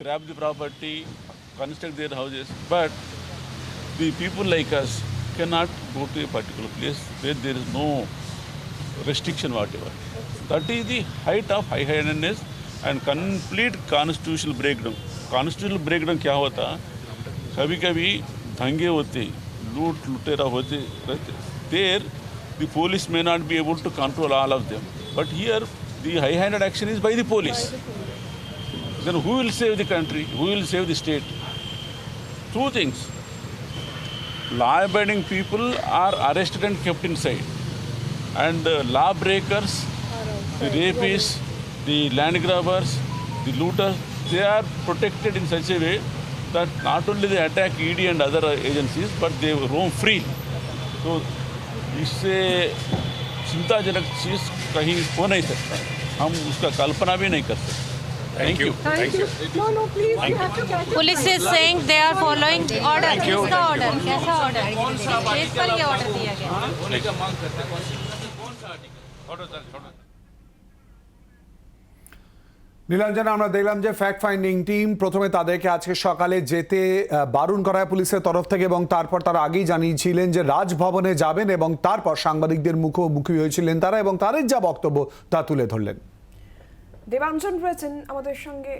grab the property, construct their houses, but the people like us cannot go to a particular place where there is no restriction whatever. That is the height of high-handedness and complete constitutional breakdown. Constitutional breakdown क्या होता कभी कभी दंगे होते लूट लुटेरा होते रहते there the police may not be able to control all of them but here the high-handed action is by the police Then who will save the country who will save the state two things law-abiding people are arrested and kept inside and the law breakers the rapists the land grabbers the looters they are protected in such a way that not only they attack ED and other agencies but they roam free तो इससे चिंताजनक चीज़ कहीं हो नहीं सकता हम उसका कल्पना भी नहीं कर सकते Thank you Thank you. No, no, please, you have to catch up. Police is saying they are following order किसका ऑर्डर कैसा ऑर्डर केस पर ये ऑर्डर दिया गया নীলাঞ্জনা আমরা দেখলাম যে ফ্যাক্ট ফাইন্ডিং টিম প্রথমে তাদেরকে আজকে সকালে যেতে আহ, বারণ করা হয় পুলিশের তরফ থেকে এবং তারপর তারা আগেই জানিয়েছিলেন যে রাজভবনে যাবেন এবং তারপর সাংবাদিকদের মুখোমুখি হয়েছিলেন তারা এবং তাদের যা বক্তব্য তা তুলে ধরলেন দেবাঞ্জন রয়েছেন আমাদের সঙ্গে।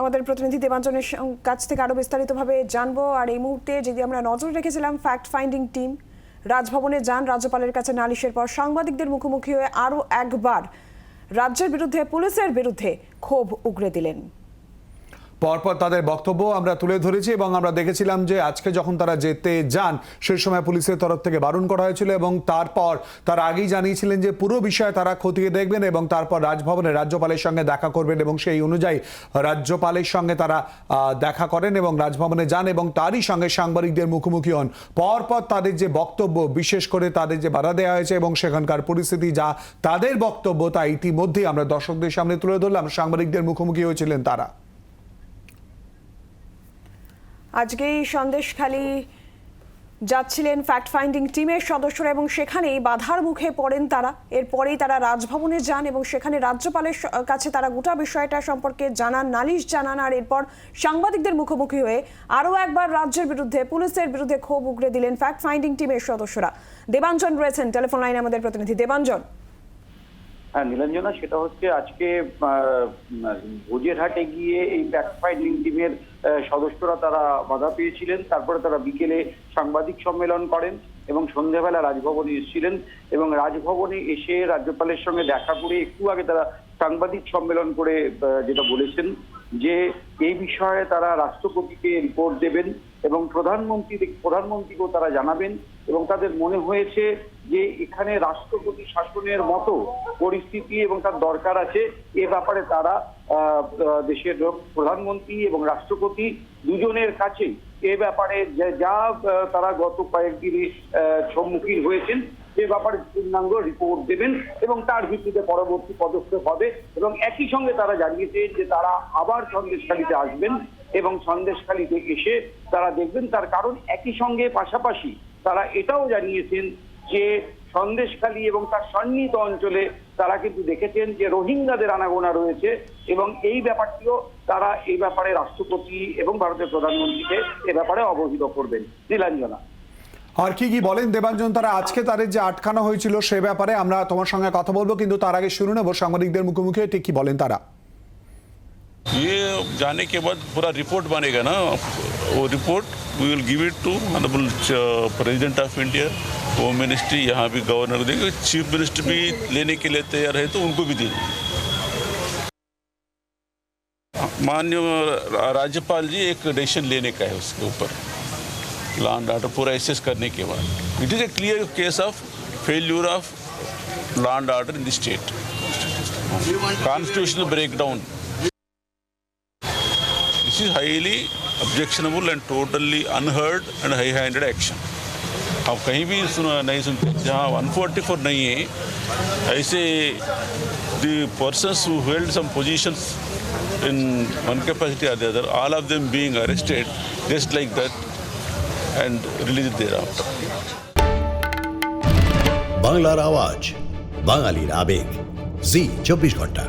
আমাদের প্রতিনিধি দেবাঞ্জনের কাছ থেকে আরও বিস্তারিতভাবে জানব। আর এই মুহূর্তে যদি আমরা নজর রেখেছিলাম ফ্যাক্ট ফাইন্ডিং টিম রাজভবনে যান রাজ্যপালের কাছে নালিশের পর সাংবাদিকদের মুখোমুখি হয়ে আরও একবার রাজ্যের বিরুদ্ধে, পুলিশের বিরুদ্ধে ক্ষোভ উগরে দিলেন। পরপর তাদের বক্তব্য আমরা তুলে ধরেছি এবং আমরা দেখেছিলাম যে আজকে যখন তারা যেতে যান, সেই সময় পুলিশের তরফ থেকে বারণ করা হয়েছিল এবং তারপর তারা আগেই জানিয়েছিলেন যে পুরো বিষয়ে তারা খতিয়ে দেখবেন এবং তারপর রাজভবনে রাজ্যপালের সঙ্গে দেখা করবেন এবং সেই অনুযায়ী রাজ্যপালের সঙ্গে তারা দেখা করেন এবং রাজভবনে যান এবং তারই সঙ্গে সাংবাদিকদের মুখোমুখি হন। পরপর তাদের যে বক্তব্য, বিশেষ করে তাদের যে বাধা দেওয়া হয়েছে এবং সেখানকার পরিস্থিতি যা তাদের বক্তব্য তা ইতিমধ্যেই আমরা দর্শকদের সামনে তুলে ধরলাম। সাংবাদিকদের মুখোমুখি হয়েছিলেন তারা। আজকেই সন্দেশখালী যাচ্ছিলেন ফ্যাক্ট ফাইন্ডিং টিমের সদস্যরা এবং সেখানেই বাধার মুখে পড়েন তারা। এরপরেই তারা রাজভবনে যান এবং সেখানে রাজ্যপালের কাছে তারা গোটা বিষয়টা সম্পর্কে জানান, নালিশ জানান আর এরপর সাংবাদিকদের মুখোমুখি হয়ে আরও একবার রাজ্যের বিরুদ্ধে, পুলিশের বিরুদ্ধে ক্ষোভ উগরে দিলেন ফ্যাক্ট ফাইন্ডিং টিমের সদস্যরা। দেবাঞ্জন রয়েছেন টেলিফোন লাইনে আমাদের প্রতিনিধি। দেবাঞ্জন। হ্যাঁ নীলাঞ্জনা, সেটা হচ্ছে আজকে ভোজেরহাটে গিয়ে এই ফ্যাক্ট ফাইন্ডিং টিমের সদস্যরা তারা বাধা পেয়েছিলেন। তারপরে তারা বিকেলে সাংবাদিক সম্মেলন করেন এবং সন্ধ্যাবেলা রাজভবনে এসেছিলেন এবং রাজভবনে এসে রাজ্যপালের সঙ্গে দেখা করে একটু আগে তারা সাংবাদিক সম্মেলন করে যেটা বলেছেন যে এই বিষয়ে তারা রাষ্ট্রপতিকে রিপোর্ট দেবেন। এবং প্রধানমন্ত্রী, প্রধানমন্ত্রীকেও তারা জানাবেন এবং তাদের মনে হয়েছে যে এখানে রাষ্ট্রপতি শাসনের মতো পরিস্থিতি এবং তার দরকার আছে, এ ব্যাপারে তারা দেশের প্রধানমন্ত্রী এবং রাষ্ট্রপতি দুজনের কাছেই এ ব্যাপারে যা- তারা গত কয়েকদিনে সম্মুখীন হয়েছেন সে ব্যাপারে পূর্ণাঙ্গ রিপোর্ট দেবেন এবং তার ভিত্তিতে পরবর্তী পদক্ষেপ হবে এবং একই সঙ্গে তারা জানিয়েছে যে তারা আবার সন্দেশখালীতে আসবেন। এবং সন্দেশখালীতে এসে তারা দেখবেন তার কারণ একই সঙ্গে পাশাপাশি তারা এটাও জানিয়েছেন যে সন্দেশখালী এবং তার সন্নিহিত অঞ্চলে তারা কিন্তু দেখেছেন যে রোহিঙ্গাদের আনাগোনা রয়েছে এবং এই ব্যাপারটিও তারা এই ব্যাপারে রাষ্ট্রপতি এবং ভারতের প্রধানমন্ত্রীকে এ ব্যাপারে অবহিত করবেন। নীলাঞ্জনা। আর কি কি বলেন দেবাঞ্জন? তারা আজকে তাদের যে আটকানো হয়েছিল সে ব্যাপারে আমরা তোমার সঙ্গে কথা বলব, কিন্তু তার আগে শুরু নেব সাংবাদিকদের মুখোমুখি, ঠিক কি বলেন তারা? ये जाने के बाद पूरा रिपोर्ट बनेगा ना? वो report we will give it to honourable president of India home ministry यहाँ भी गवर्नर देंगे। चीफ मिनिस्टर भी लेने के लिए तैयार है तो उनको भी दीजिए मान्य राज्यपाल जी, एक डिसीज़न लेने का है उसके ऊपर। लैंड ऑर्डर पूरा एसेस करने के बाद। It is a clear case of failure of land order in the state constitutional breakdown This is highly objectionable and totally unheard and high-handed action. आप कहीं भी सुन नहीं सुनते जहाँ 144 नहीं है ऐसे the persons who held some positions in one capacity or the other, all of them being arrested just like that and released thereafter. বাংলার আওয়াজ বাঙালির আবেগ জি চব্বিশ ঘন্টা